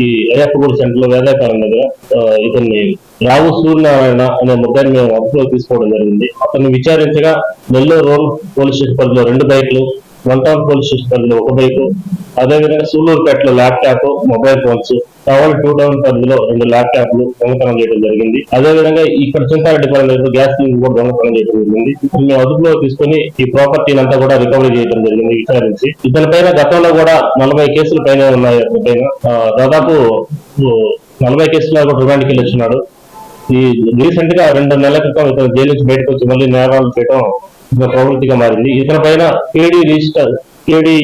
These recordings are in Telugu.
ఈ అయ్యప్పగూడ సెంటర్లో వేదాకాలం దగ్గర ఇతన్ని రావు సూర్యనారాయణ అనే ముగ్గురిని మేము అదుపులో తీసుకోవడం జరిగింది. అతన్ని విచారించగా నెల్లూరు రోడ్ పోలీస్ స్టేషన్ పరిధిలో రెండు బైక్లు వన్ టౌన్ పోలీస్ స్టేషన్ ఒక బైక్ అదేవిధంగా సూలూరుపేటలో ల్యాప్టాప్ మొబైల్ ఫోన్స్ కావాలి టూ టౌన్ పరిధిలో రెండు ల్యాప్టాప్లు దొంగతనం చేయడం జరిగింది. అదేవిధంగా ఇక్కడ చింతారెడ్డి పరిధిలో గ్యాస్ లీక్ కూడా దొంగతనం చేయడం జరిగింది. మేము అదుపులో తీసుకొని ఈ ప్రాపర్టీని అంతా కూడా రికవరీ చేయడం జరిగింది విచారించి ఇతని పైన గతంలో కూడా నలభై కేసులు పైన ఉన్నాయి అతని పైన దాదాపు నలభై కేసులు కూడా రిమాండ్కి వెళ్ళి వచ్చినాడు. ఈ రీసెంట్గా రెండు నెలల క్రితం ఇతను జైలు నుంచి బయటకు వచ్చి మళ్ళీ నేరాలు చేయడం ప్రవృత్తిగా మారింది. ఇతని పైన కేడీ రిజిస్టర్ కేడీ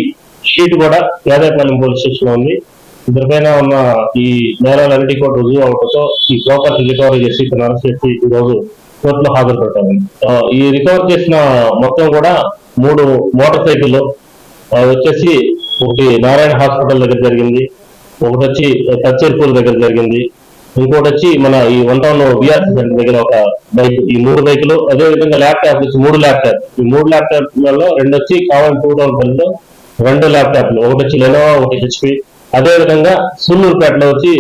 షీట్ కూడా యాదవపాలెం పోలీస్ స్టేషన్లో ఉంది. ఇతని పైన ఉన్న ఈ నేరాలన్నిటి కూడా రుజువు అవడంతో ఈ ప్రాపర్టీ రికవరీ చేసి ఇతను అరెస్ట్ చేసి ఈ రోజు కోర్టులో హాజరు పెట్టాలి ఈ రికవర్ చేసిన మొత్తం కూడా మూడు మోటార్ సైకిల్ వచ్చేసి ఒకటి నారాయణ హాస్పిటల్ దగ్గర జరిగింది. ఒకటి వచ్చి కచ్చేర్పూర్ దగ్గర జరిగింది. ఇంకోటి వచ్చి మన ఈ వన్ టౌన్ విఆర్సీ సెంటర్ దగ్గర ఒక బైక్ ఈ మూడు బైకులు అదే విధంగా ల్యాప్టాప్ వచ్చి మూడు ల్యాప్టాప్ ఈ మూడు ల్యాప్టాప్లలో రెండు వచ్చి కావాలి టూ టౌన్ పరిధిలో రెండు ల్యాప్టాప్లు ఒకటి వచ్చి లెనోవా ఒకటి హెచ్పి అదే విధంగా సుల్లూరుపేటలో వచ్చి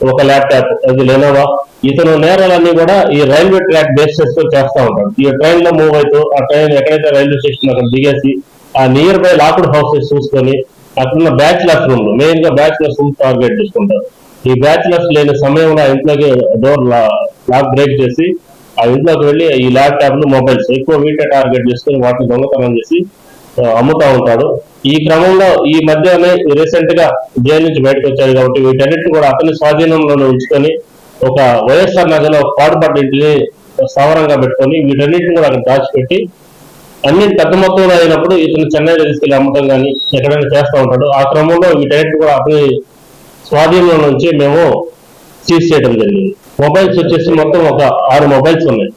ఒక ల్యాప్టాప్ అది లెనోవా ఇతను నేరాలన్నీ కూడా ఈ రైల్వే ట్రాక్ బేస్ చేసుకొని చేస్తా ఉంటాడు. ఈ ట్రైన్లో మూవ్ అవుతూ ఆ ట్రైన్ ఎక్కడైతే రైల్వే స్టేషన్ అక్కడ దిగేసి ఆ నియర్ బై లాక్డ్ హౌసెస్ చూసుకొని అక్కడున్న బ్యాచిలర్స్ రూమ్ మెయిన్గా బ్యాచిలర్స్ రూమ్ టార్గెట్ చేసుకుంటారు. ఈ బ్యాచులర్స్ లేని సమయంలో ఆ ఇంట్లోకి డోర్ లాక్ బ్రేక్ చేసి ఆ ఇంట్లోకి వెళ్ళి ఈ ల్యాప్టాప్లు మొబైల్స్ ఎక్కువ వీటే టార్గెట్ చేసుకుని వాటిని దొంగతనం చేసి అమ్ముతా ఉంటాడు. ఈ క్రమంలో ఈ మధ్యనే రీసెంట్గా జైలు నుంచి బయటకు వచ్చాడు కాబట్టి వీటన్నిటిని కూడా అతని స్వాధీనంలోనే ఉంచుకొని ఒక వైఎస్ఆర్ నగర్లో ఒక పాడుపడ్డ ఇంటిని స్థావరంగా పెట్టుకొని వీటన్నిటిని కూడా అక్కడ దాచిపెట్టి అన్ని పెద్ద మొత్తంలో అయినప్పుడు ఇతను చెన్నైలో తీసుకెళ్ళి అమ్మటం కానీ ఎక్కడైనా చేస్తూ ఉంటాడు. ఆ క్రమంలో వీటన్నిటిని కూడా అతని స్వాధీనంలో నుంచి మేము సీజ్ చేయడం జరిగింది. మొబైల్స్ వచ్చేసి మొత్తం ఒక ఆరు మొబైల్స్ ఉన్నాయి.